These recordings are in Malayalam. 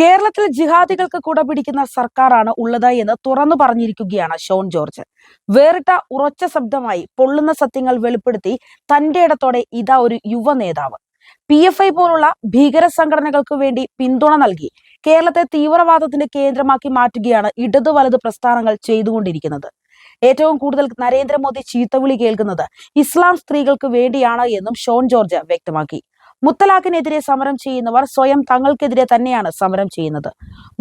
കേരളത്തിൽ ജിഹാദികൾക്ക് കുട പിടിക്കുന്ന സർക്കാരാണ് ഉള്ളത് എന്ന് തുറന്നു പറഞ്ഞിരിക്കുകയാണ് ഷോൺ ജോർജ്. വേറിട്ട ഉറച്ച ശബ്ദമായി പൊള്ളുന്ന സത്യങ്ങൾ വെളിപ്പെടുത്തി തന്റെ ഇടത്തോടെ ഇതാ ഒരു യുവ നേതാവ്. പി എഫ് ഐ പോലുള്ള ഭീകര സംഘടനകൾക്ക് വേണ്ടി പിന്തുണ നൽകി കേരളത്തെ തീവ്രവാദത്തിന്റെ കേന്ദ്രമാക്കി മാറ്റുകയാണ് ഇടതു വലത് പ്രസ്ഥാനങ്ങൾ ചെയ്തുകൊണ്ടിരിക്കുന്നത്. ഏറ്റവും കൂടുതൽ നരേന്ദ്രമോദി ചീത്തവിളി കേൾക്കുന്നത് ഇസ്ലാം സ്ത്രീകൾക്ക് വേണ്ടിയാണ് എന്നും ഷോൺ ജോർജ് വ്യക്തമാക്കി. മുത്തലാഖിനെതിരെ സമരം ചെയ്യുന്നവർ സ്വയം തങ്ങൾക്കെതിരെ തന്നെയാണ് സമരം ചെയ്യുന്നത്.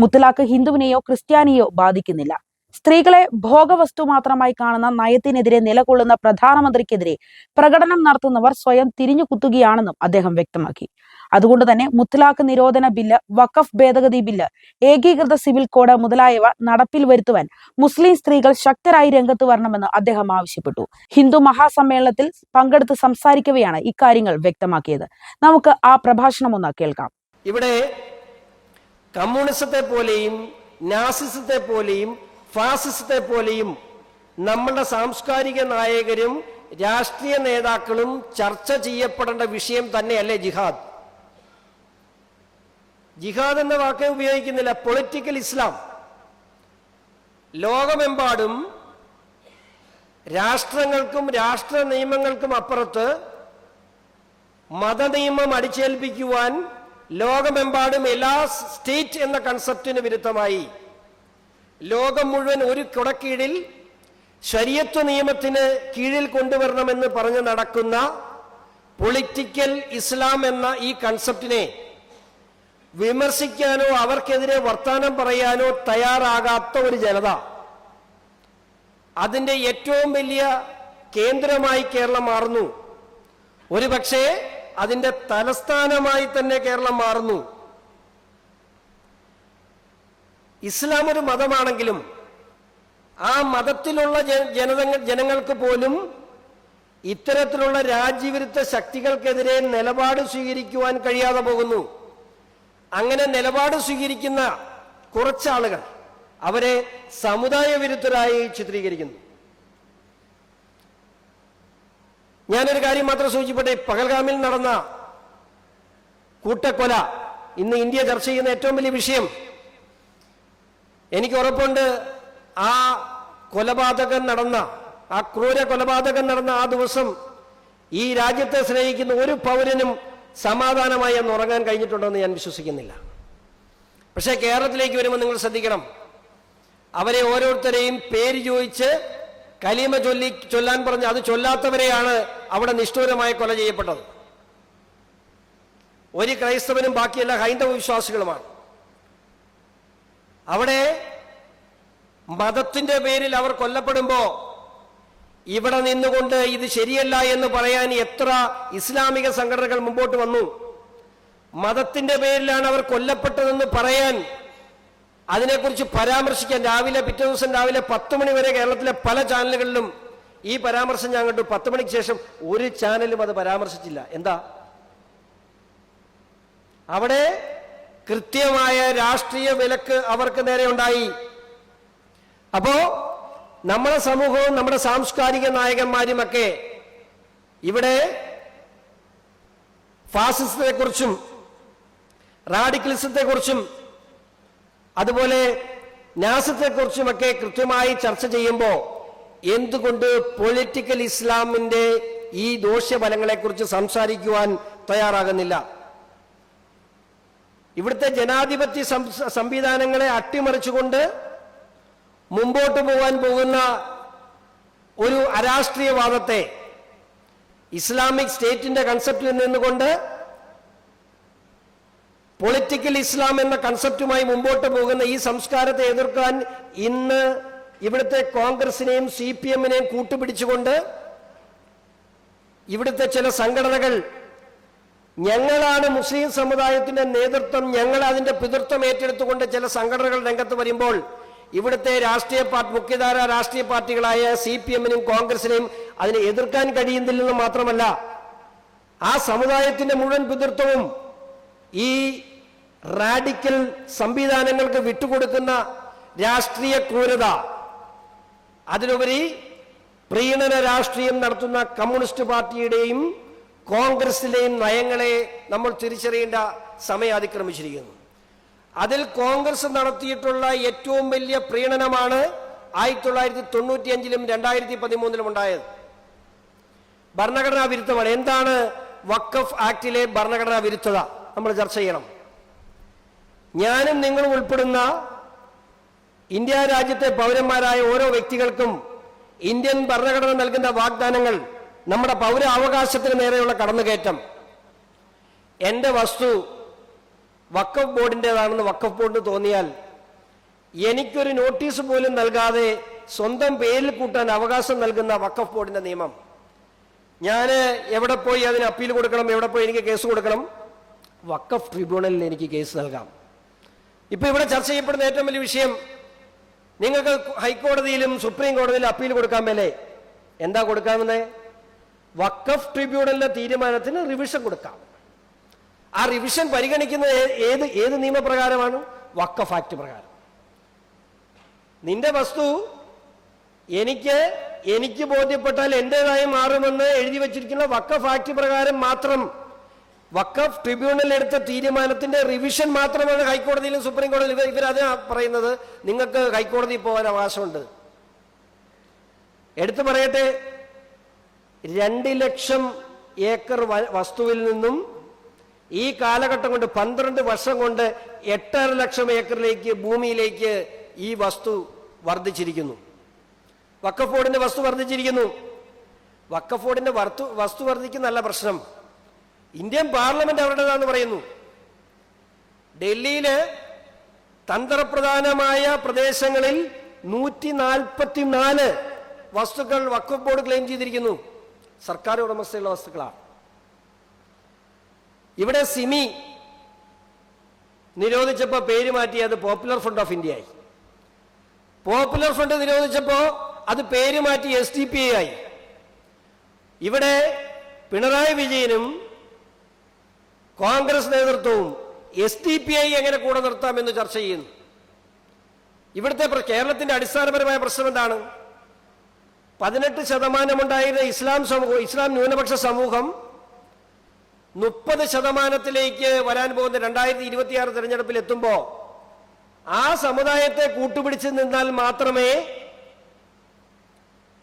മുത്തലാഖ് ഹിന്ദുവിനെയോ ക്രിസ്ത്യാനിയോ ബാധിക്കുന്നില്ല. സ്ത്രീകളെ ഭോഗവസ്തു മാത്രമായി കാണുന്ന നയത്തിനെതിരെ നിലകൊള്ളുന്ന പ്രധാനമന്ത്രിക്കെതിരെ പ്രകടനം നടത്തുന്നവർ സ്വയം തിരിഞ്ഞു കുത്തുകയാണെന്നും അദ്ദേഹം വ്യക്തമാക്കി. അതുകൊണ്ട് തന്നെ മുത്തലാഖ് നിരോധന ബില്ല് വഖഫ് ഭേദഗതി ബില്ല് ഏകീകൃത സിവിൽ കോഡ് മുതലായവ നടപ്പിൽ വരുത്തുവാൻ മുസ്ലിം സ്ത്രീകൾ ശക്തരായി രംഗത്ത് വരണമെന്ന് അദ്ദേഹം ആവശ്യപ്പെട്ടു. ഹിന്ദു മഹാസമ്മേളനത്തിൽ പങ്കെടുത്ത് സംസാരിക്കവെയാണ് ഇക്കാര്യങ്ങൾ വ്യക്തമാക്കിയത്. നമുക്ക് ആ പ്രഭാഷണം ഒന്ന് കേൾക്കാം. ഇവിടെ കമ്മ്യൂണിസത്തെ പോലെയും നാസിസത്തെ പോലെയും ഫാസിസത്തെ പോലെയും നമ്മുടെ സാംസ്കാരിക നായകരും രാഷ്ട്രീയ നേതാക്കളും ചർച്ച ചെയ്യപ്പെടേണ്ട വിഷയം തന്നെയല്ലേ ജിഹാദ്? ജിഹാദ് എന്ന വാക്ക് ഉപയോഗിക്കുന്നില്ല. പൊളിറ്റിക്കൽ ഇസ്ലാം ലോകമെമ്പാടും രാഷ്ട്രങ്ങൾക്കും രാഷ്ട്ര നിയമങ്ങൾക്കും അപ്പുറത്ത് മതനിയമം അടിച്ചേൽപ്പിക്കുവാൻ ലോകമെമ്പാടും എല്ലാ സ്റ്റേറ്റ് എന്ന കൺസെപ്റ്റിന് വിരുദ്ധമായി. ലോകം മുഴുവൻ ഒരു കുടക്കീഴിൽ ശരിയത്വ നിയമത്തിന് കീഴിൽ കൊണ്ടുവരണമെന്ന് പറഞ്ഞ് നടക്കുന്ന പൊളിറ്റിക്കൽ ഇസ്ലാം എന്ന ഈ കൺസെപ്റ്റിനെ വിമർശിക്കാനോ അവർക്കെതിരെ വർത്താനം പറയാനോ തയ്യാറാകാത്ത ഒരു ജനത. അതിന്റെ ഏറ്റവും വലിയ കേന്ദ്രമായി കേരളം മാറുന്നു. ഒരുപക്ഷെ അതിന്റെ തലസ്ഥാനമായി തന്നെ കേരളം മാറുന്നു. ഇസ്ലാം ഒരു മതമാണെങ്കിലും ആ മതത്തിലുള്ള ജ- ജനതങ്ങൾ ജനങ്ങൾക്ക് പോലും ഇത്തരത്തിലുള്ള രാജ്യവിരുദ്ധ ശക്തികൾക്കെതിരെ നിലപാട് സ്വീകരിക്കുവാൻ കഴിയാതെ പോകുന്നു. അങ്ങനെ നിലപാട് സ്വീകരിക്കുന്ന കുറച്ചാളുകൾ അവരെ സമുദായ വിരുദ്ധരായി ചിത്രീകരിക്കുന്നു. ഞാനൊരു കാര്യം മാത്രം സൂചിപ്പട്ടെ പകൽഗാമിൽ നടന്ന കൂട്ടക്കൊല ഇന്ന് ഇന്ത്യ ചർച്ച ചെയ്യുന്ന ഏറ്റവും വലിയ വിഷയം. എനിക്ക് ഉറപ്പുണ്ട് ആ കൊലപാതകം നടന്ന ആ ക്രൂര കൊലപാതകം നടന്ന ആ ദിവസം ഈ രാജ്യത്തെ സ്നേഹിക്കുന്ന ഒരു പൗരനും സമാധാനമായി അന്ന് ഉറങ്ങാൻ കഴിഞ്ഞിട്ടുണ്ടോ എന്ന് ഞാൻ വിശ്വസിക്കുന്നില്ല. പക്ഷേ കേരളത്തിലേക്ക് വരുമ്പോൾ നിങ്ങൾ ശ്രദ്ധിക്കണം. അവരെ ഓരോരുത്തരെയും പേര് ചോദിച്ച് കലീമ ചൊല്ലി ചൊല്ലാൻ പറഞ്ഞ് അത് ചൊല്ലാത്തവരെയാണ് അവിടെ നിഷ്ഠൂരമായി കൊല ചെയ്യപ്പെട്ടത്. ഒരു ക്രൈസ്തവനും ബാക്കിയല്ല ഹൈന്ദവ വിശ്വാസികളുമാണ്. അവിടെ മതത്തിന്റെ പേരിൽ അവർ കൊല്ലപ്പെടുമ്പോ ഇവിടെ നിന്നുകൊണ്ട് ഇത് ശരിയല്ല എന്ന് പറയാൻ എത്ര ഇസ്ലാമിക സംഘടനകൾ മുമ്പോട്ട് വന്നു. മതത്തിന്റെ പേരിലാണ് അവർ കൊല്ലപ്പെട്ടതെന്ന് പറയാൻ അതിനെക്കുറിച്ച് പരാമർശിക്കാൻ രാവിലെ പിറ്റേ ദിവസം രാവിലെ പത്ത് മണി വരെ കേരളത്തിലെ പല ചാനലുകളിലും ഈ പരാമർശം ഞാൻ കണ്ടു. പത്ത് മണിക്ക് ശേഷം ഒരു ചാനലും അത് പരാമർശിച്ചില്ല. എന്താ? അവിടെ കൃത്യമായ രാഷ്ട്രീയ വിലക്ക് അവർക്ക് നേരെ ഉണ്ടായി. അപ്പോ നമ്മുടെ സമൂഹവും നമ്മുടെ സാംസ്കാരിക നായകന്മാരുമൊക്കെ ഇവിടെ ഫാസിസത്തെ റാഡിക്കലിസത്തെക്കുറിച്ചും റാഡിക്കലിസത്തെ കുറിച്ചും അതുപോലെ നാസത്തെ കുറിച്ചുമൊക്കെ കൃത്യമായി ചർച്ച ചെയ്യുമ്പോൾ എന്തുകൊണ്ട് പൊളിറ്റിക്കൽ ഇസ്ലാമിന്റെ ഈ ദോഷ്യഫലങ്ങളെക്കുറിച്ച് സംസാരിക്കുവാൻ തയ്യാറാകുന്നില്ല? ഇവിടുത്തെ ജനാധിപത്യ സംവിധാനങ്ങളെ അട്ടിമറിച്ചുകൊണ്ട് മുമ്പോട്ട് പോകാൻ പോകുന്ന ഒരു അരാഷ്ട്രീയവാദത്തെ ഇസ്ലാമിക് സ്റ്റേറ്റിന്റെ കൺസെപ്റ്റിൽ നിന്നുകൊണ്ട് പൊളിറ്റിക്കൽ ഇസ്ലാം എന്ന കൺസെപ്റ്റുമായി മുമ്പോട്ട് പോകുന്ന ഈ സംസ്കാരത്തെ എതിർക്കാൻ ഇന്ന് ഇവിടുത്തെ കോൺഗ്രസിനെയും സി പി എമ്മിനെയും കൂട്ടുപിടിച്ചുകൊണ്ട് ഇവിടുത്തെ ചില സംഘടനകൾ ഞങ്ങളാണ് മുസ്ലിം സമുദായത്തിന്റെ നേതൃത്വം ഞങ്ങൾ അതിന്റെ പിതൃത്വം ഏറ്റെടുത്തുകൊണ്ട് ചില സംഘടനകൾ രംഗത്ത് വരുമ്പോൾ ഇവിടുത്തെ രാഷ്ട്രീയ പാർട്ടി മുഖ്യധാര രാഷ്ട്രീയ പാർട്ടികളായ സി പി എമ്മിനും കോൺഗ്രസിനെയും അതിനെ എതിർക്കാൻ കഴിയുന്നില്ലെന്ന് മാത്രമല്ല ആ സമുദായത്തിന്റെ മുഴുവൻ പിതൃത്വവും ഈ റാഡിക്കൽ സംവിധാനങ്ങൾക്ക് വിട്ടുകൊടുക്കുന്ന രാഷ്ട്രീയ ക്രൂരത അതിനുപരി പ്രീണന രാഷ്ട്രീയം നടത്തുന്ന കമ്മ്യൂണിസ്റ്റ് പാർട്ടിയുടെയും കോൺഗ്രസിലെയും നയങ്ങളെ നമ്മൾ തിരിച്ചറിയേണ്ട സമയം അതിക്രമിച്ചിരിക്കുന്നു. അതിൽ കോൺഗ്രസ് നടത്തിയിട്ടുള്ള ഏറ്റവും വലിയ പ്രീണനമാണ് ആയിരത്തി തൊള്ളായിരത്തി തൊണ്ണൂറ്റിയഞ്ചിലും രണ്ടായിരത്തി പതിമൂന്നിലും ഉണ്ടായത്. ഭരണഘടനാ വിരുദ്ധമാണ്. എന്താണ് വക്കഫ് ആക്ടിലെ ഭരണഘടനാ വിരുദ്ധത? നമ്മൾ ചർച്ച ചെയ്യണം. ഞാനും നിങ്ങളും ഉൾപ്പെടുന്ന ഇന്ത്യ രാജ്യത്തെ പൗരന്മാരായ ഓരോ വ്യക്തികൾക്കും ഇന്ത്യൻ ഭരണഘടന നൽകുന്ന വാഗ്ദാനങ്ങൾ നമ്മുടെ പൗര അവകാശത്തിന് നേരെയുള്ള കടന്നുകയറ്റം. എന്റെ വസ്തു വക്കഫ് ബോർഡിന്റെതാണെന്ന് വക്കഫ് ബോർഡിന് തോന്നിയാൽ എനിക്കൊരു നോട്ടീസ് പോലും നൽകാതെ സ്വന്തം പേരിൽ കൂട്ടാൻ അവകാശം നൽകുന്ന വക്കഫ് ബോർഡിന്റെ നിയമം. ഞാൻ എവിടെ പോയി അതിന് അപ്പീൽ കൊടുക്കണം എവിടെ പോയി എനിക്ക് കേസ് കൊടുക്കണം? വക്കഫ് ട്രിബ്യൂണലിൽ എനിക്ക് കേസ് നൽകാം. ഇപ്പൊ ഇവിടെ ചർച്ച ചെയ്യപ്പെടുന്ന ഏറ്റവും വലിയ വിഷയം നിങ്ങൾക്ക് ഹൈക്കോടതിയിലും സുപ്രീം കോടതിയിലും അപ്പീൽ കൊടുക്കാൻ മേലെ എന്താ കൊടുക്കാമെന്ന്? വക്കഫ് ട്രിബ്യൂണലിന്റെ തീരുമാനത്തിന് റിവിഷൻ കൊടുക്കാം. ആ റിവിഷൻ പരിഗണിക്കുന്നത് ഏത് ഏത് നിയമപ്രകാരമാണ്? വക്ക ഫാക്ട് പ്രകാരം. നിന്റെ വസ്തു എനിക്ക് എനിക്ക് ബോധ്യപ്പെട്ടാൽ എന്റേതായി മാറുമെന്ന് എഴുതി വച്ചിരിക്കുന്ന വക്കഫ് ആക്ട് പ്രകാരം മാത്രം വക്കഫ് ട്രിബ്യൂണൽ എടുത്ത തീരുമാനത്തിന്റെ റിവിഷൻ മാത്രമാണ് ഹൈക്കോടതിയിലും സുപ്രീം കോടതിയിലും ഇവർ ഇവരത് പറയുന്നത്. നിങ്ങൾക്ക് ഹൈക്കോടതിയിൽ പോകാൻ അവകാശമുണ്ട്. എടുത്തു പറയട്ടെ. രണ്ട് ലക്ഷം ഏക്കർ വസ്തുവിൽ നിന്നും ഈ കാലഘട്ടം കൊണ്ട് പന്ത്രണ്ട് വർഷം കൊണ്ട് എട്ടര ലക്ഷം ഏക്കറിലേക്ക് ഭൂമിയിലേക്ക് ഈ വസ്തു വർദ്ധിച്ചിരിക്കുന്നു. വക്കഫോർഡിന്റെ വസ്തു വർദ്ധിച്ചിരിക്കുന്നു. വക്കഫോർഡിന്റെ വർത്തു വസ്തു വർദ്ധിക്കുന്നല്ല പ്രശ്നം. ഇന്ത്യൻ പാർലമെന്റ് അവരുടേതാന്ന് പറയുന്നു. ഡൽഹിയിലെ തന്ത്രപ്രധാനമായ പ്രദേശങ്ങളിൽ നൂറ്റി നാൽപ്പത്തിനാല് വസ്തുക്കൾ വക്കഫ് ബോർഡ് ക്ലെയിം ചെയ്തിരിക്കുന്നു. സർക്കാർ ഉടമസ്ഥയുള്ള വസ്തുക്കളാണ്. ഇവിടെ സിമി നിരോധിച്ചപ്പോൾ പേര് മാറ്റി അത് പോപ്പുലർ ഫ്രണ്ട് ഓഫ് ഇന്ത്യ ആയി. പോപ്പുലർ ഫ്രണ്ട് നിരോധിച്ചപ്പോൾ അത് പേര് മാറ്റി എസ് ഡി പി ആയി. ഇവിടെ പിണറായി വിജയനും കോൺഗ്രസ് നേതൃത്വവും എസ് ഡി പി ഐ എങ്ങനെ കൂടെ നിർത്താമെന്ന് ചർച്ച ചെയ്യുന്നു. ഇവിടുത്തെ കേരളത്തിന്റെ അടിസ്ഥാനപരമായ പ്രശ്നം എന്താണ്? പതിനെട്ട് ശതമാനമുണ്ടായിരുന്ന ഇസ്ലാം സമൂഹം ഇസ്ലാം ന്യൂനപക്ഷ സമൂഹം മുപ്പത് ശതമാനത്തിലേക്ക് വരാൻ പോകുന്ന രണ്ടായിരത്തി ഇരുപത്തിയാറ് തെരഞ്ഞെടുപ്പിൽ എത്തുമ്പോൾ ആ സമുദായത്തെ കൂട്ടുപിടിച്ച് നിന്നാൽ മാത്രമേ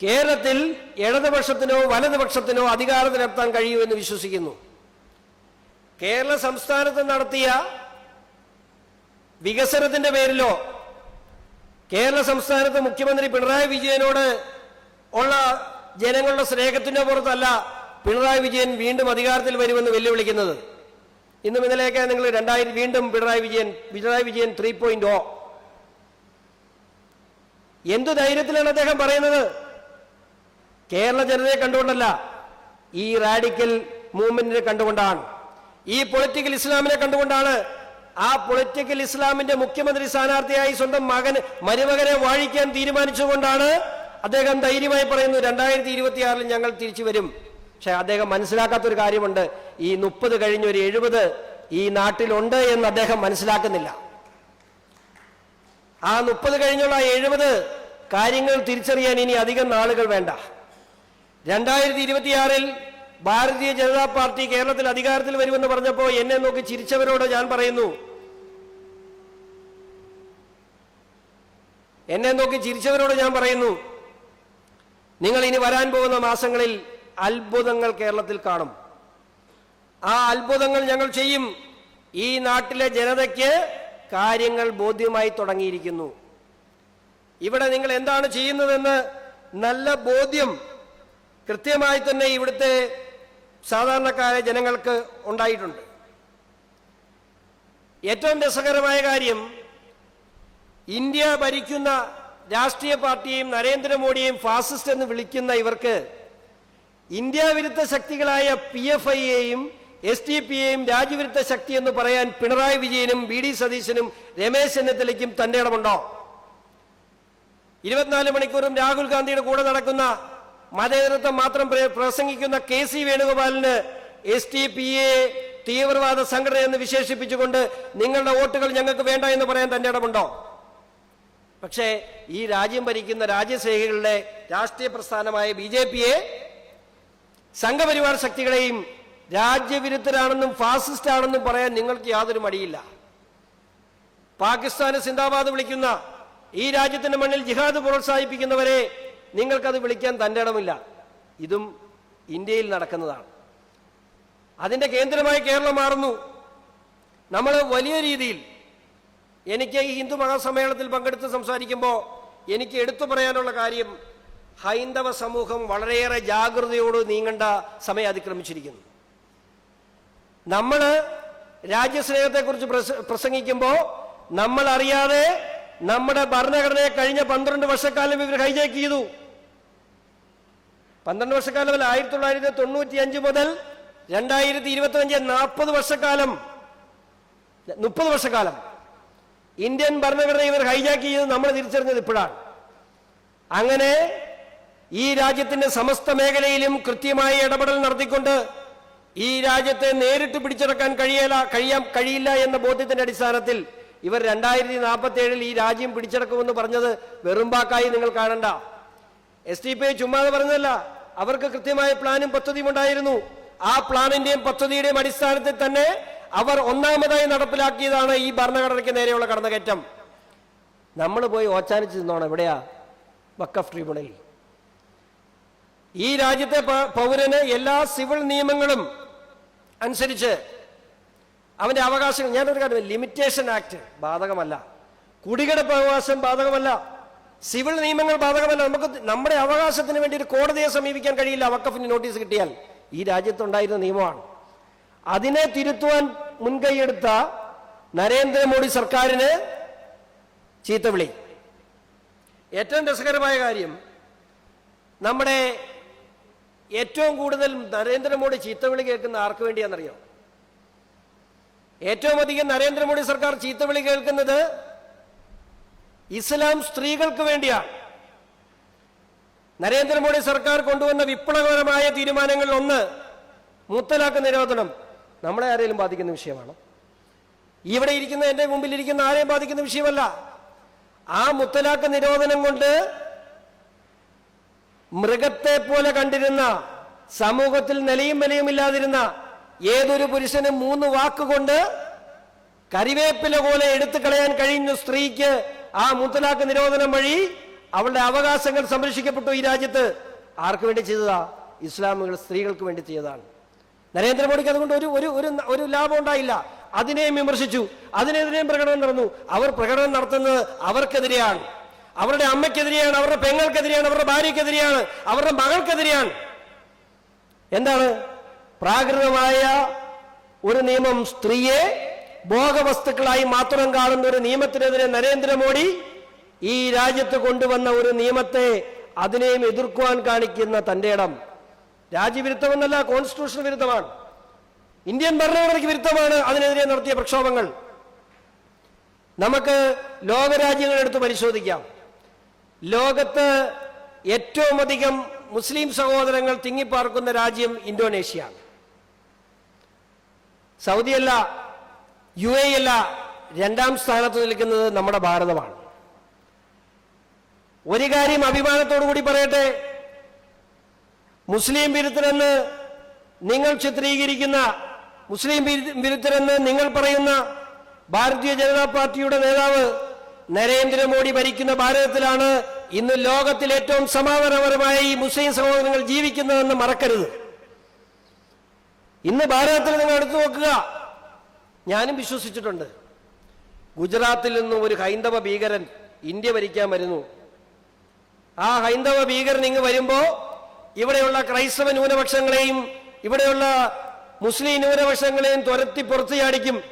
കേരളത്തിൽ ഇടതുപക്ഷത്തിനോ വലതുപക്ഷത്തിനോ അധികാരത്തിലെത്താൻ കഴിയൂ എന്ന് വിശ്വസിക്കുന്നു. കേരള സംസ്ഥാനത്ത് നടത്തിയ വികസനത്തിന്റെ പേരിലോ കേരള സംസ്ഥാനത്ത് മുഖ്യമന്ത്രി പിണറായി വിജയനോട് ഉള്ള ജനങ്ങളുടെ സ്നേഹത്തിന്റെ പുറത്തല്ല പിണറായി വിജയൻ വീണ്ടും അധികാരത്തിൽ വരുമെന്ന് വെല്ലുവിളിക്കുന്നത്. ഇന്നും ഇന്നലെയൊക്കെ നിങ്ങൾ രണ്ടായിരം വീണ്ടും Pinarayi Vijayan Pinarayi Vijayan three point o എന്തു ധൈര്യത്തിലാണ് അദ്ദേഹം പറയുന്നത്? കേരള ജനതയെ കണ്ടുകൊണ്ടല്ല. ഈ റാഡിക്കൽ മൂവ്മെന്റിനെ കണ്ടുകൊണ്ടാണ്. ഈ പൊളിറ്റിക്കൽ ഇസ്ലാമിനെ കണ്ടുകൊണ്ടാണ്. ആ പൊളിറ്റിക്കൽ ഇസ്ലാമിന്റെ മുഖ്യമന്ത്രി സ്ഥാനാർത്ഥിയായി സ്വന്തം മകൻ മരുമകനെ വാഴിക്കാൻ തീരുമാനിച്ചുകൊണ്ടാണ് അദ്ദേഹം ധൈര്യമായി പറയുന്നു രണ്ടായിരത്തി ഇരുപത്തിയാറിൽ ഞങ്ങൾ തിരിച്ചു വരും. പക്ഷെ അദ്ദേഹം മനസ്സിലാക്കാത്തൊരു കാര്യമുണ്ട്. ഈ മുപ്പത് കഴിഞ്ഞ് ഒരു എഴുപത് ഈ നാട്ടിലുണ്ട് എന്ന് അദ്ദേഹം മനസ്സിലാക്കുന്നില്ല. ആ മുപ്പത് കഴിഞ്ഞുള്ള എഴുപത് കാര്യങ്ങൾ തിരിച്ചറിയാൻ ഇനി അധികം നാളുകൾ വേണ്ട. രണ്ടായിരത്തി ഇരുപത്തിയാറിൽ ഭാരതീയ ജനതാ പാർട്ടി കേരളത്തിൽ അധികാരത്തിൽ വരുമെന്ന് പറഞ്ഞപ്പോൾ എന്നെ നോക്കി ചിരിച്ചവരോട് ഞാൻ പറയുന്നു എന്നെ നോക്കി ചിരിച്ചവരോട് ഞാൻ പറയുന്നു നിങ്ങൾ ഇനി വരാൻ പോകുന്ന മാസങ്ങളിൽ അത്ഭുതങ്ങൾ കേരളത്തിൽ കാണും. ആ അത്ഭുതങ്ങൾ ഞങ്ങൾ ചെയ്യും. ഈ നാട്ടിലെ ജനതയ്ക്ക് കാര്യങ്ങൾ ബോധ്യമായി തുടങ്ങിയിരിക്കുന്നു. ഇവിടെ നിങ്ങൾ എന്താണ് ചെയ്യുന്നതെന്ന് നല്ല ബോധ്യം കൃത്യമായി തന്നെ ഇവിടുത്തെ സാധാരണക്കാരെ ജനങ്ങൾക്ക് ഉണ്ടായിട്ടുണ്ട്. ഏറ്റവും രസകരമായ കാര്യം ഇന്ത്യ ഭരിക്കുന്ന രാഷ്ട്രീയ പാർട്ടിയെയും നരേന്ദ്രമോദിയെയും ഫാസിസ്റ്റ് എന്ന് വിളിക്കുന്ന ഇവർക്ക് ഇന്ത്യ വിരുദ്ധ ശക്തികളായ പി എഫ് ഐയെയും എസ് ടി പിയെയും രാജ്യവിരുദ്ധ ശക്തി എന്ന് പറയാൻ പിണറായി വിജയനും ബി ഡി സതീശനും രമേശ് ചെന്നിത്തലയ്ക്കും തന്റെ ഇടമുണ്ടോ? ഇരുപത്തിനാല് മണിക്കൂറും രാഹുൽ ഗാന്ധിയുടെ കൂടെ നടക്കുന്ന മതേതരത്വം മാത്രം പ്രസംഗിക്കുന്ന കെ സി വേണുഗോപാലിന് എസ് ടി പി എ തീവ്രവാദ സംഘടന എന്ന് വിശേഷിപ്പിച്ചുകൊണ്ട് നിങ്ങളുടെ വോട്ടുകൾ ഞങ്ങൾക്ക് വേണ്ട എന്ന് പറയാൻ തന്റെ ഇടമുണ്ടോ? പക്ഷേ ഈ രാജ്യം ഭരിക്കുന്ന രാജ്യസ്നേഹികളുടെ രാഷ്ട്രീയ പ്രസ്ഥാനമായ ബി ജെ പിയെ സംഘപരിവാർ ശക്തികളെയും രാജ്യവിരുദ്ധരാണെന്നും ഫാസിസ്റ്റ് ആണെന്നും പറയാൻ നിങ്ങൾക്ക് യാതൊരു മടിയില്ല. പാകിസ്ഥാന് സിന്ദാബാദ് വിളിക്കുന്ന ഈ രാജ്യത്തിന്റെ മണ്ണിൽ ജിഹാദ് പ്രോത്സാഹിപ്പിക്കുന്നവരെ നിങ്ങൾക്കത് വിളിക്കാൻ തന്റെ ഇടമില്ല. ഇതും ഇന്ത്യയിൽ നടക്കുന്നതാണ്. അതിന്റെ കേന്ദ്രമായി കേരളം മാറുന്നു. നമ്മൾ വലിയ രീതിയിൽ എനിക്ക് ഈ ഹിന്ദു മഹാസമ്മേളനത്തിൽ പങ്കെടുത്ത് സംസാരിക്കുമ്പോൾ എനിക്ക് എടുത്തു പറയാനുള്ള കാര്യം ഹൈന്ദവ സമൂഹം വളരെയേറെ ജാഗ്രതയോട് നീങ്ങേണ്ട സമയം അതിക്രമിച്ചിരിക്കുന്നു. നമ്മൾ രാജ്യസ്നേഹത്തെക്കുറിച്ച് പ്രസ- പ്രസംഗിക്കുമ്പോൾ നമ്മൾ അറിയാതെ നമ്മുടെ ഭരണഘടനയെ കഴിഞ്ഞ പന്ത്രണ്ട് വർഷക്കാലം ഇവർ ഹൈജാക്ക് ചെയ്തു. പന്ത്രണ്ട് വർഷക്കാലമല്ല ആയിരത്തി തൊള്ളായിരത്തി തൊണ്ണൂറ്റി അഞ്ച് മുതൽ രണ്ടായിരത്തി ഇരുപത്തി അഞ്ച് നാൽപ്പത് വർഷക്കാലം മുപ്പത് വർഷക്കാലം ഇന്ത്യൻ ഭരണഘടന ഇവർ ഹൈജാക്ക് ചെയ്ത് നമ്മൾ തിരിച്ചറിഞ്ഞത് ഇപ്പോഴാണ്. അങ്ങനെ ഈ രാജ്യത്തിന്റെ സമസ്ത മേഖലയിലും കൃത്യമായി ഇടപെടൽ നടത്തിക്കൊണ്ട് ഈ രാജ്യത്തെ നേരിട്ട് പിടിച്ചെടുക്കാൻ കഴിയല കഴിയാൻ കഴിയില്ല എന്ന ബോധ്യത്തിന്റെ അടിസ്ഥാനത്തിൽ ഇവർ രണ്ടായിരത്തി നാൽപ്പത്തി ഏഴിൽ ഈ രാജ്യം പിടിച്ചെടുക്കുമെന്ന് പറഞ്ഞത് വെറുമ്പാക്കായി നിങ്ങൾ കാണണ്ട. എസ് ടി പി ചുമ്മാതെ പറഞ്ഞതല്ല. അവർക്ക് കൃത്യമായ പ്ലാനും പദ്ധതിയും ഉണ്ടായിരുന്നു. ആ പ്ലാനിന്റെയും പദ്ധതിയുടെയും അടിസ്ഥാനത്തിൽ തന്നെ അവർ ഒന്നാമതായി നടപ്പിലാക്കിയതാണ് ഈ ഭരണഘടനയ്ക്ക് നേരെയുള്ള കടന്നുകയറ്റം. നമ്മൾ പോയി ഓച്ചാനിച്ച് നിന്നോണം. എവിടെയാ? വക്കഫ് ട്രിബ്യൂണലിൽ. ഈ രാജ്യത്തെ പൗരന് എല്ലാ സിവിൽ നിയമങ്ങളും അനുസരിച്ച് അവന്റെ അവകാശങ്ങൾ ഞാനൊരു കാര്യം ലിമിറ്റേഷൻ ആക്ട് ബാധകമല്ല. കുടികിടപ്പ് അവകാശം ബാധകമല്ല. സിവിൽ നിയമങ്ങൾ ബാധകമല്ല. നമുക്ക് നമ്മുടെ അവകാശത്തിന് വേണ്ടി ഒരു കോടതിയെ സമീപിക്കാൻ കഴിയില്ല. വക്കഫിന് നോട്ടീസ് കിട്ടിയാൽ ഈ രാജ്യത്തുണ്ടായിരുന്ന നിയമമാണ്. അതിനെ തിരുത്തുവാൻ മുൻകൈയെടുത്ത നരേന്ദ്രമോദി സർക്കാരിന് ചീത്തവിളി ഏറ്റവും രസകരമായ കാര്യം നമ്മുടെ ഏറ്റവും കൂടുതൽ നരേന്ദ്രമോദി ചീത്തവിളി കേൾക്കുന്ന ആർക്ക് വേണ്ടിയാണെന്നറിയോ? ഏറ്റവും അധികം നരേന്ദ്രമോദി സർക്കാർ ചീത്തവിളി കേൾക്കുന്നത് ഇസ്ലാം സ്ത്രീകൾക്ക് വേണ്ടിയാണ് നരേന്ദ്രമോദി സർക്കാർ കൊണ്ടുവന്ന വിപ്ലവകരമായ തീരുമാനങ്ങളിൽ ഒന്ന് മുത്തലാക്ക് നിരോധനം. നമ്മളെ ആരെങ്കിലും ബാധിക്കുന്ന വിഷയമാണ്? ഇവിടെ ഇരിക്കുന്ന എന്റെ മുമ്പിൽ ഇരിക്കുന്ന ആരെയും ബാധിക്കുന്ന വിഷയമല്ല. ആ മുത്തലാക്ക് നിരോധനം കൊണ്ട് മൃഗത്തെ പോലെ കണ്ടിരുന്ന സമൂഹത്തിൽ നിലയും വിലയും ഇല്ലാതിരുന്ന ഏതൊരു പുരുഷനും മൂന്ന് വാക്കുകൊണ്ട് കരിവേപ്പില പോലെ എടുത്തു കളയാൻ കഴിയുന്ന സ്ത്രീക്ക് ആ മുത്തലാക്ക് നിരോധനം വഴി അവളുടെ അവകാശങ്ങൾ സംരക്ഷിക്കപ്പെട്ടു ഈ രാജ്യത്ത്. ആർക്ക് വേണ്ടി ചെയ്തതാ? ഇസ്ലാമുകൾ സ്ത്രീകൾക്ക് വേണ്ടി ചെയ്തതാണ്. നരേന്ദ്രമോദിക്ക് അതുകൊണ്ട് ഒരു ഒരു ഒരു ലാഭം ഉണ്ടായില്ല. അതിനെയും വിമർശിച്ചു. അതിനെതിരെയും പ്രകടനം നടന്നു. അവർ പ്രകടനം നടത്തുന്നത് അവർക്കെതിരെയാണ്. അവരുടെ അമ്മയ്ക്കെതിരെയാണ് അവരുടെ പെങ്ങൾക്കെതിരെയാണ് അവരുടെ ഭാര്യക്കെതിരെയാണ് അവരുടെ മകൾക്കെതിരെയാണ്. എന്താണ്? പ്രാകൃതമായ ഒരു നിയമം സ്ത്രീയെ ഭോഗവസ്തുക്കളായി മാത്രം കാണുന്ന ഒരു നിയമത്തിനെതിരെ നരേന്ദ്രമോദി ഈ രാജ്യത്ത് കൊണ്ടുവന്ന ഒരു നിയമത്തെ അതിനെയും എതിർക്കുവാൻ കാണിക്കുന്ന തന്റെ ഇടം. രാജ്യവിരുദ്ധമെന്നല്ല കോൺസ്റ്റിറ്റ്യൂഷൻ വിരുദ്ധമാണ്. ഇന്ത്യൻ ഭരണഘടനയ്ക്ക് വിരുദ്ധമാണ് അതിനെതിരെ നടത്തിയ പ്രക്ഷോഭങ്ങൾ. നമുക്ക് ലോകരാജ്യങ്ങളെടുത്ത് പരിശോധിക്കാം. ലോകത്ത് ഏറ്റവും അധികം മുസ്ലിം സഹോദരങ്ങൾ തിങ്ങിപ്പാർക്കുന്ന രാജ്യം ഇന്തോനേഷ്യയാണ് സൗദിയല്ല യു എ അല്ല രണ്ടാം സ്ഥാനത്ത് നിൽക്കുന്നത് നമ്മുടെ ഭാരതമാണ്. ഒരു കാര്യം അഭിമാനത്തോടു കൂടി പറയട്ടെ മുസ്ലിം വിരുദ്ധരെന്ന് നിങ്ങൾ ചിത്രീകരിക്കുന്ന മുസ്ലിം വിരുദ്ധരെന്ന് നിങ്ങൾ പറയുന്ന ഭാരതീയ ജനതാ പാർട്ടിയുടെ നേതാവ് നരേന്ദ്രമോദി ഭരിക്കുന്ന ഭാരതത്തിലാണ് ഇന്ന് ലോകത്തിൽ ഏറ്റവും സമാധാനപരമായി ഈ മുസ്ലിം സഹോദരങ്ങൾ ജീവിക്കുന്നതെന്ന് മറക്കരുത്. ഇന്ന് ഭാരതത്തിൽ നിങ്ങൾ എടുത്തു നോക്കുക. ഞാനും വിശ്വസിച്ചിട്ടുണ്ട്. ഗുജറാത്തിൽ നിന്നും ഒരു ഹൈന്ദവ ഭീകരൻ ഇന്ത്യ ഭരിക്കാൻ വരുന്നു. ആ ഹൈന്ദവ ഭീകരൻ ഇങ്ങ് വരുമ്പോ ഇവിടെയുള്ള ക്രൈസ്തവ ന്യൂനപക്ഷങ്ങളെയും ഇവിടെയുള്ള മുസ്ലിം ന്യൂനപക്ഷങ്ങളെയും തുരത്തി പുറത്തു ചാടിക്കും.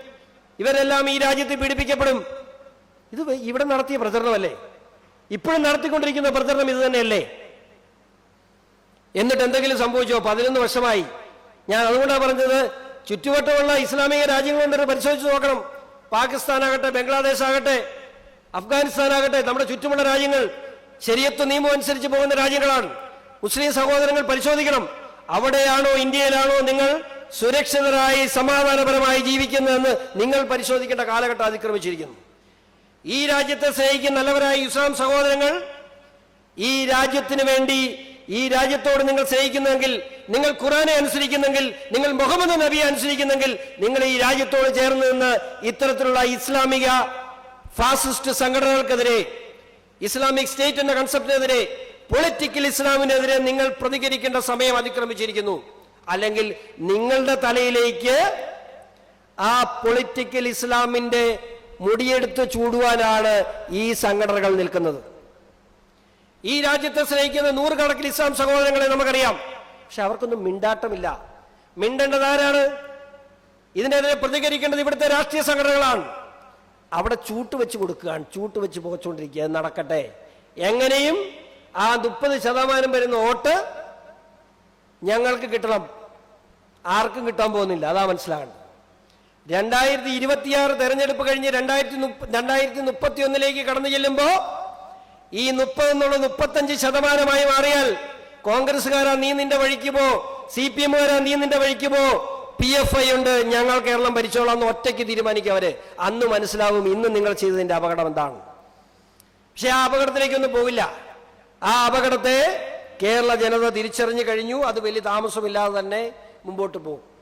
ഇവരെല്ലാം ഈ രാജ്യത്ത് പീഡിപ്പിക്കപ്പെടും. ഇത് ഇവിടെ നടത്തിയ പ്രചരണമല്ലേ? ഇപ്പോഴും നടത്തിക്കൊണ്ടിരിക്കുന്ന പ്രചരണം ഇത് തന്നെയല്ലേ? എന്നിട്ട് എന്തെങ്കിലും സംഭവിച്ചോ? പതിനൊന്ന് വർഷമായി. ഞാൻ അതുകൊണ്ടാണ് പറഞ്ഞത് ചുറ്റുവട്ടമുള്ള ഇസ്ലാമിക രാജ്യങ്ങളുണ്ടെന്ന് പരിശോധിച്ച് നോക്കണം. പാകിസ്ഥാൻ ആകട്ടെ ബംഗ്ലാദേശ് ആകട്ടെ അഫ്ഗാനിസ്ഥാൻ ആകട്ടെ നമ്മുടെ ചുറ്റുമുള്ള രാജ്യങ്ങൾ ശരിയത്വ നിയമം അനുസരിച്ച് പോകുന്ന രാജ്യങ്ങളാണ്. മുസ്ലിം സഹോദരങ്ങൾ പരിശോധിക്കണം. അവിടെയാണോ ഇന്ത്യയിലാണോ നിങ്ങൾ സുരക്ഷിതരായി സമാധാനപരമായി ജീവിക്കുന്നതെന്ന് നിങ്ങൾ പരിശോധിക്കേണ്ട കാലഘട്ടം അതിക്രമിച്ചിരിക്കുന്നു. ഈ രാജ്യത്തെ സ്നേഹിക്കുന്ന നല്ലവരായ ഇസ്ലാം സഹോദരങ്ങൾ ഈ രാജ്യത്തിന് വേണ്ടി ഈ രാജ്യത്തോട് നിങ്ങൾ സ്നേഹിക്കുന്നെങ്കിൽ നിങ്ങൾ ഖുറാനെ അനുസരിക്കുന്നെങ്കിൽ നിങ്ങൾ മുഹമ്മദ് നബിയെ അനുസരിക്കുന്നെങ്കിൽ നിങ്ങൾ ഈ രാജ്യത്തോട് ചേർന്ന് നിന്ന് ഇത്തരത്തിലുള്ള ഇസ്ലാമിക ഫാസിസ്റ്റ് സംഘടനകൾക്കെതിരെ ഇസ്ലാമിക് സ്റ്റേറ്റ് എന്ന കൺസെപ്റ്റിനെതിരെ പൊളിറ്റിക്കൽ ഇസ്ലാമിനെതിരെ നിങ്ങൾ പ്രതികരിക്കേണ്ട സമയം അതിക്രമിച്ചിരിക്കുന്നു. അല്ലെങ്കിൽ നിങ്ങളുടെ തലയിലേക്ക് ആ പൊളിറ്റിക്കൽ ഇസ്ലാമിന്റെ മുടിയെടുത്ത് ചൂടുവാനാണ് ഈ സംഘടനകൾ നിൽക്കുന്നത്. ഈ രാജ്യത്തെ സ്നേഹിക്കുന്ന നൂറുകണക്കിന് ഇസ്ലാം സഹോദരങ്ങളെ നമുക്കറിയാം. പക്ഷെ അവർക്കൊന്നും മിണ്ടാട്ടമില്ല. മിണ്ടേണ്ടത് ആരാണ്? ഇതിനെതിരെ പ്രതികരിക്കേണ്ടത് ഇവിടുത്തെ രാഷ്ട്രീയ സംഘടനകളാണ്. അവിടെ ചൂട്ട് വെച്ച് കൊടുക്കുകയാണ്. ചൂട്ട് വെച്ച് പോച്ചുകൊണ്ടിരിക്കുക നടക്കട്ടെ. എങ്ങനെയും ആ മുപ്പത് ശതമാനം വരുന്ന വോട്ട് ഞങ്ങൾക്ക് കിട്ടണം. ആർക്കും കിട്ടാൻ പോകുന്നില്ല. അതാ മനസ്സിലാകണം രണ്ടായിരത്തി ഇരുപത്തിയാറ് തെരഞ്ഞെടുപ്പ് കഴിഞ്ഞ് രണ്ടായിരത്തി രണ്ടായിരത്തി മുപ്പത്തി ഒന്നിലേക്ക് കടന്നു ചെല്ലുമ്പോ ഈ മുപ്പത് എന്നുള്ള മുപ്പത്തഞ്ച് ശതമാനമായി മാറിയാൽ കോൺഗ്രസ്സുകാരാ നീ നിന്റെ വഴിക്ക് പോ. സി പി എമ്മുകാരാ നീ നിന്റെ വഴിക്ക് പോ. പി എഫ് ഐ ഉണ്ട്. ഞങ്ങൾ കേരളം ഭരിച്ചോളാം എന്ന് ഒറ്റയ്ക്ക് തീരുമാനിക്കും അവർ. അന്ന് മനസ്സിലാവും ഇന്ന് നിങ്ങൾ ചെയ്തതിന്റെ അപകടം എന്താണ്. പക്ഷെ ആ അപകടത്തിലേക്കൊന്നും പോവില്ല. ആ അപകടത്തെ കേരള ജനത തിരിച്ചറിഞ്ഞു കഴിഞ്ഞു. അത് വലിയ താമസമില്ലാതെ തന്നെ മുമ്പോട്ട് പോകും.